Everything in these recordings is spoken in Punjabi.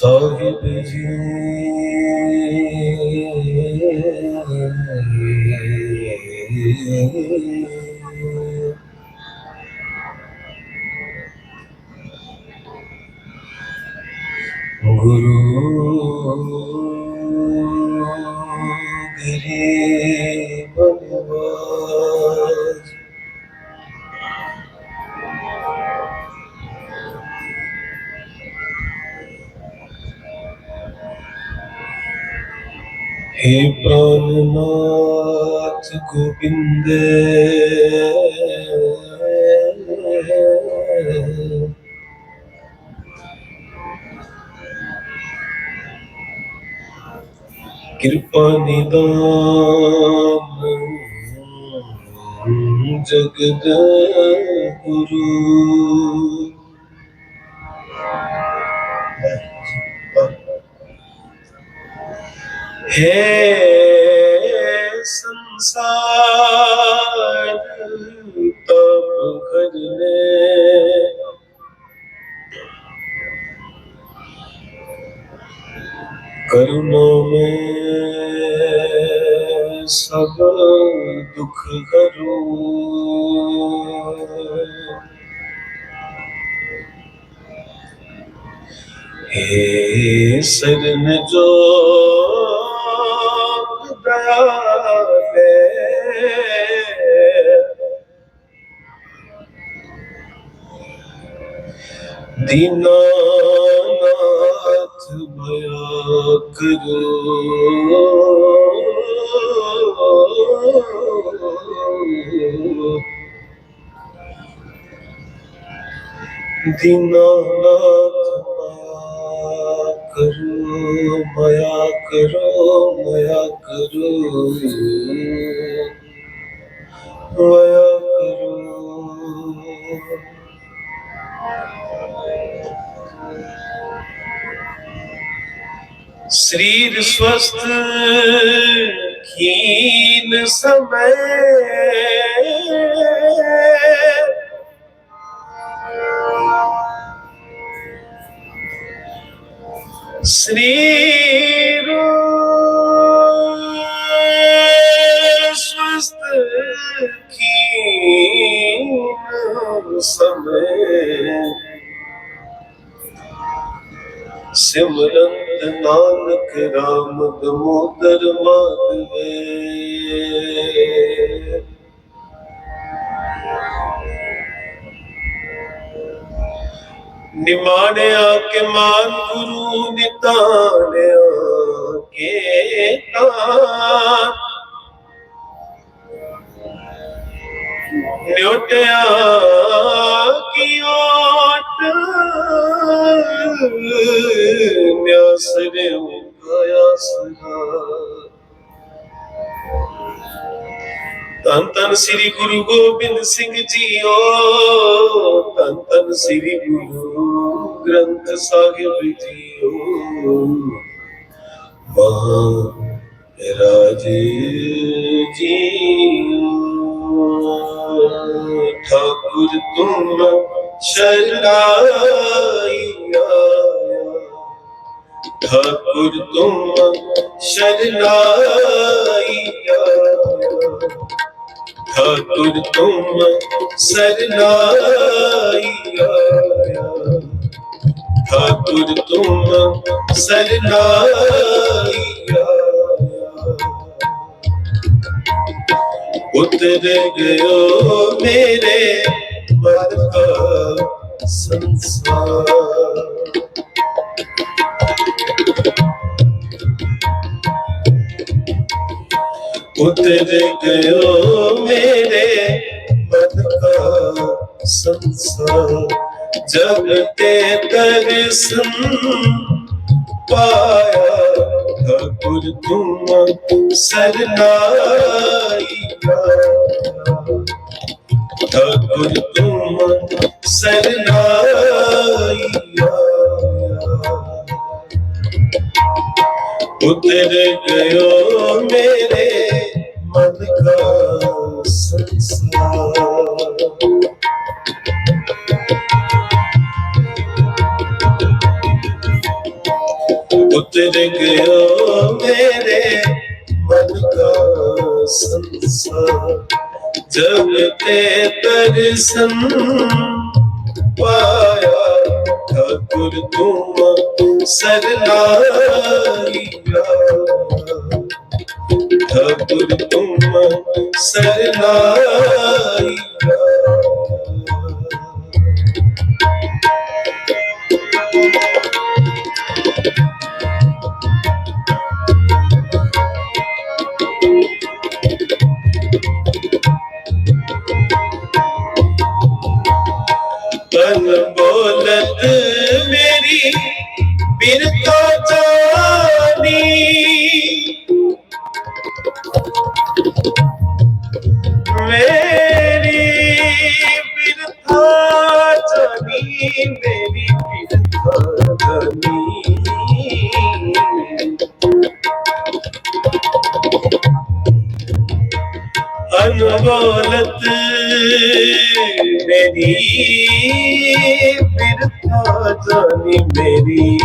সাহিব জি। গুরু গিরি বলবা। हे प्राणनाथ गोविंद कृपा निदान जगद गुरु है संसार तब करने करुणा में सब दुख करो हे शरण जो dinanat baya kırılır dinanat baya kırılır करो माया करो माया करो शरीर स्वस्थ खीन समय शरीर ਸਮੇ ਸਿਮਰਤ ਨਾਨਕ ਰਾਮ ਦਮੋਦਰ ਮਾਧਵੇ ਨਿਮਾਣਿਆ ਕੇ ਮਾਨ ਗੁਰੂ ਨਿਤਾਣਿਆ ਕੇ ਤਾਂ ਨਿਉਟਿਆ ਓਟ ਨਿਆਸਰੇ ਉਗਾਇਆ ਸਦਾ ਤਨ ਤਨ ਸ੍ਰੀ ਗੁਰੂ ਗੋਬਿੰਦ ਸਿੰਘ ਜੀਓ ਤਨ ਤਨ ਸ੍ਰੀ ਗੁਰੂ ਗ੍ਰੰਥ ਸਾਹਿਬ ਜੀਓ ਮਹਾ ਰਾਜੇ ਜੀਓ ਠਾਕੁਰ ਤੁਮ ਸ਼ਰਨਾਈਆ ਠਾਕੁਰ ਤੁਮ ਸ਼ਰਨਾਈਆ ਠਾਕੁਰ ਤੁਮ ਸਰਨਾਈਆ ਠਾਕੁਰ ਤੁਮ ਸਰਨਾਈਆ ਉਤਰ ਗਇਓ ਮੇਰੇ ਉਮਰ ਕਾ ਸੰਸਾਰ। ਉਤਰ ਗਇਓ ਮੇਰੇ ਮਨ ਕਾ ਸੰਸਾਰ। ਜਗ ਤੇ ਤਰਸਨ ਪਾਇਆ, ਠਾਕੁਰ ਤੁਮ ਸਰਨਾਈ ਪਾਇਆ ਠਾਕੁਰ ਤੁਮ ਸਰਨਾਈਆ ਉਤਰ ਗਇਓ ਮੇਰੇ ਮਨ ਕਾ ਸੰਸਾਰ ਉਤਰ ਗਇਓ ਮੇਰੇ ਮਨ ਕਾ ਸੰਸਾਰ जब ते दर्शन पाया ठाकुर तुम सरनाइया ठाकुर तुम सरनाइया मेरी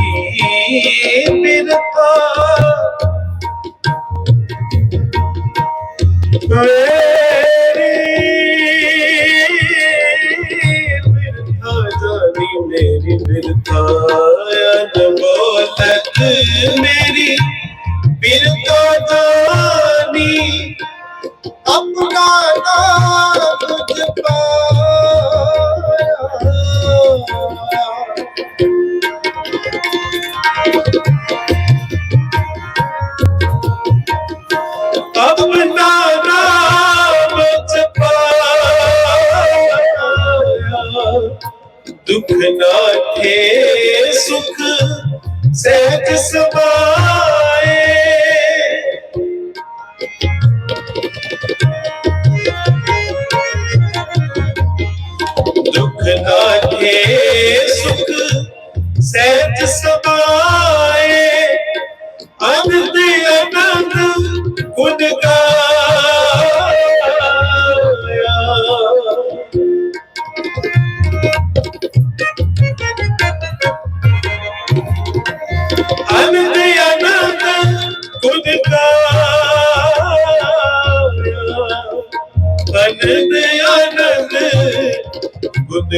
তো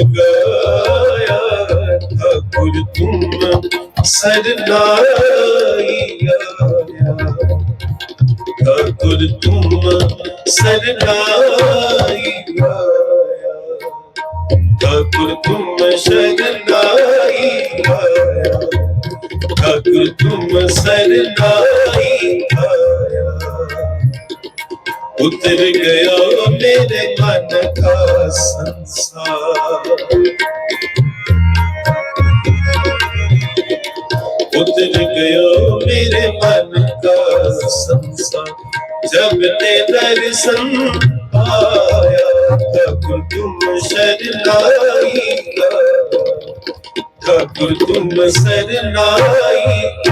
ਗਾਇਆ ਠਾਕੁਰ ਤੁਮ ਸਰਨਾਈ ਆਇਆ ਠਾਕੁਰ ਤੁਮ ਸਰਨਾਈ ਆਇਆ ਠਾਕੁਰ ਤੁਮ ਸਰਨਾਈ ਆਇਆ ਠਾਕੁਰ ਤੁਮ ਸਰਨਾਈ ਆਇਆ उतर गया मेरे मन का संसार उतर गया मेरे मन का संसार जब ते दर्शन आया ठाकुर तुम शरणाइया ठाकुर तुम शरणाइया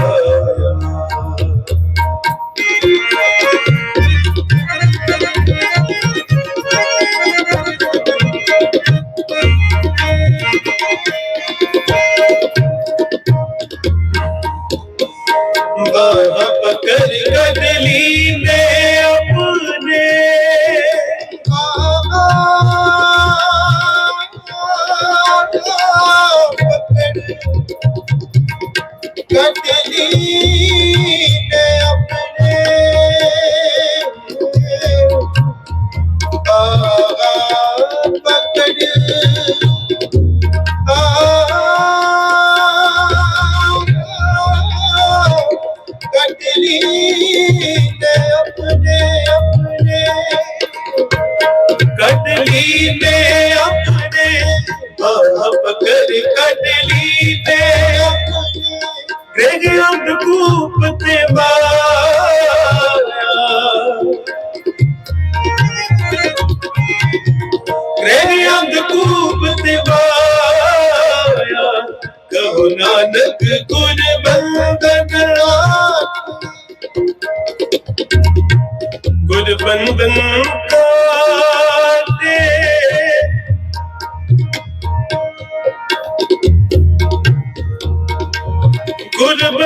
ਕਤਲੀ ਤੇ ਆਪਣੇ ਆਹ ਪਕੜ ਆਹ ਕਤਲੀ ਰੂਪ ਤੇ ਪਾਇਆ ਕਬੂ ਨਾਨਕ ਗੁਣ ਬੰਦਨ ਗੁਣ ਬੰਦਨ ਕਾਤੇ। ਗੁਣ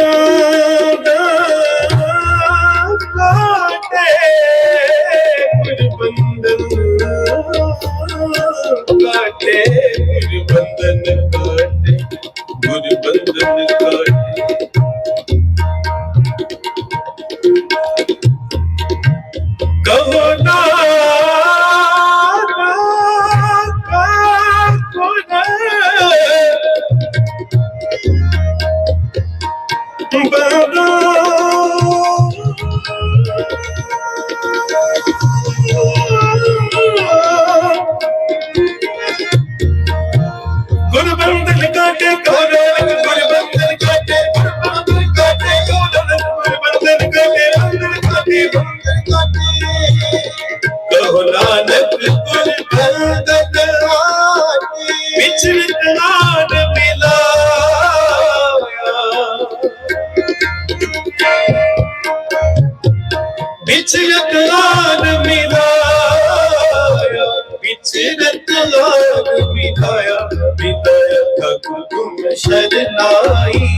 ਵਿੱਚ ਰਤਨਾਨ ਮਿਲਾਇਆ ਵਿੱਚ ਰਤਨਾਨ ਮਿਲਾਇਆ ਮਿਲਾਇਆ ਤੁਮ ਸ਼ਰਨਾਈ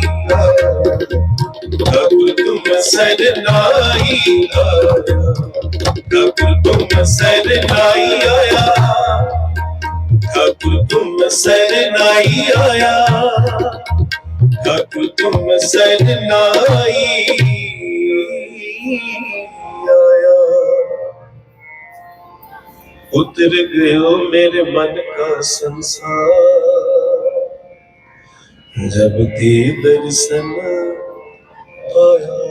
ਠਾਕੁਰ ਤੁਮ ਸਰਨਾਈ ਠਾਕੁਰ ਤੁਮ ਸਰਨਾਈ ਆਇਆ ਠਾਕੁਰ ਤੁਮ ਸਰਨਾਈ ਆਇਆ ਠਾਕੁਰ ਤੁਮ ਸਰਨਾਈ उतर गए हो मेरे मन का संसार जब दे दर्शन पाया